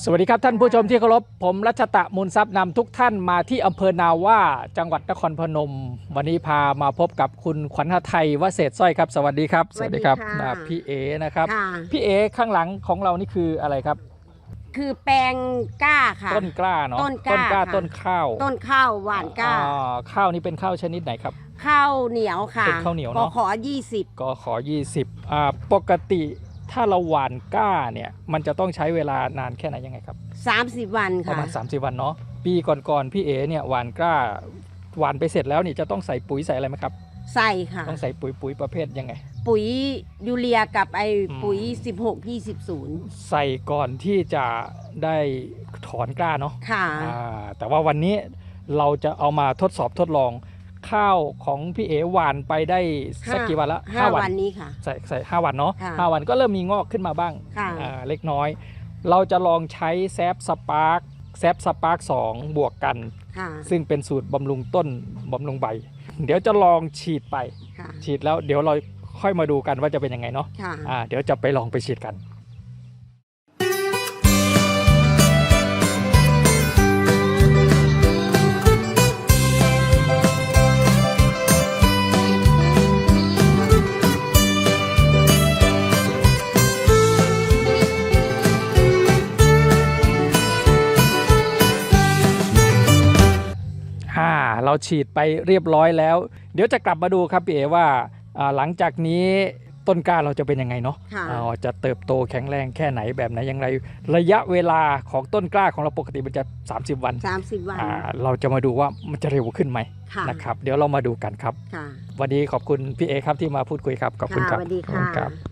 สวัสดีครับท่านผู้ชมที่เคารพผมรัชตะมูลทรัพย์นำทุกท่านมาที่อำเภอนาว่าจังหวัดนครพนม วันนี้พามาพบกับคุณขวัญฤทัยวเศษสร้อยครับ สวัสดีครับสวัสดีค่ะอ่าพี่เอนะครับค่ะ พี่เอข้างหลังของเรานี่คืออะไรครับ คือแปลงกล้าค่ะ ต้นกล้าเนาะต้นกล้าค่ะ ต้นข้าวต้นข้าวหวานกล้า อ่ข้าวนี่เป็นข้าวชนิดไหนครับ ข้าวเหนียวค่ะเป็นข้าวเหนียวเนอะ ขอยี่สิบก็ขอ 20อ่าปกติ ถ้าเราหว่านกล้าเนี่ยมันจะต้องใช้เวลานานแค่ไหนยังไงครับสามสิบวันประค่ะ มาณ 30 วันเนาะปีก่อนๆพี่เอเนี่ยหว่านกล้าหว่านไปเสร็จแล้วนี่จะต้องใส่ปุ๋ยใส่อะไรไหมครับ ใส่ค่ะ ต้องใส่ปุ๋ยปุ๋ยประเภทยังไง ปุ๋ยยูเรียกับไออืม ปุ๋ย 16 20 ใส่ก่อนที่จะได้ถอนกล้าเนาะค่ะ อ่าแต่ว่าวันนี้เราจะเอามาทดสอบทดลอง ข้าวของพี่เอหว่านไปได้สักห้ากี่วันละห้าวันนี้ค่ะ ใส่ใส่ห้าวันเนาะค่ะห้าวันก็เริ่มมีงอกขึ้นมาบ้างค่ะอ่าเล็กน้อย เราจะลองใช้แซฟสปาร์คแซฟสปาร์คสองบวกกันค่ะซึ่งเป็นสูตรบำรุงต้นบำรุงใบ เดี๋ยวจะลองฉีดไปค่ะฉีดแล้วเดี๋ยวเราค่อยมาดูกันว่าจะเป็นยังไงเนาะค่ะอ่าเดี๋ยวจะไปลองไปฉีดกัน เราฉีดไปเรียบร้อยแล้ว เดี๋ยวจะกลับมาดูครับพี่เอว่าอ่าหลังจากนี้ต้นกล้าเราจะเป็นยังไงเนาะค่ะอ่าจะเติบโตแข็งแรงแค่ไหนแบบไหนอย่างไร ระยะเวลาของต้นกล้าของเราปกติมันจะ 30 วัน 30 วันอ่าเราจะมาดูว่ามันจะเร็วขึ้นไหมค่ะนะครับ เดี๋ยวเรามาดูกันครับค่ะวันนี้ขอบคุณพี่เอครับที่มาพูดคุยครับ ขอบคุณครับสวัสดีขอบณครัค่ะบ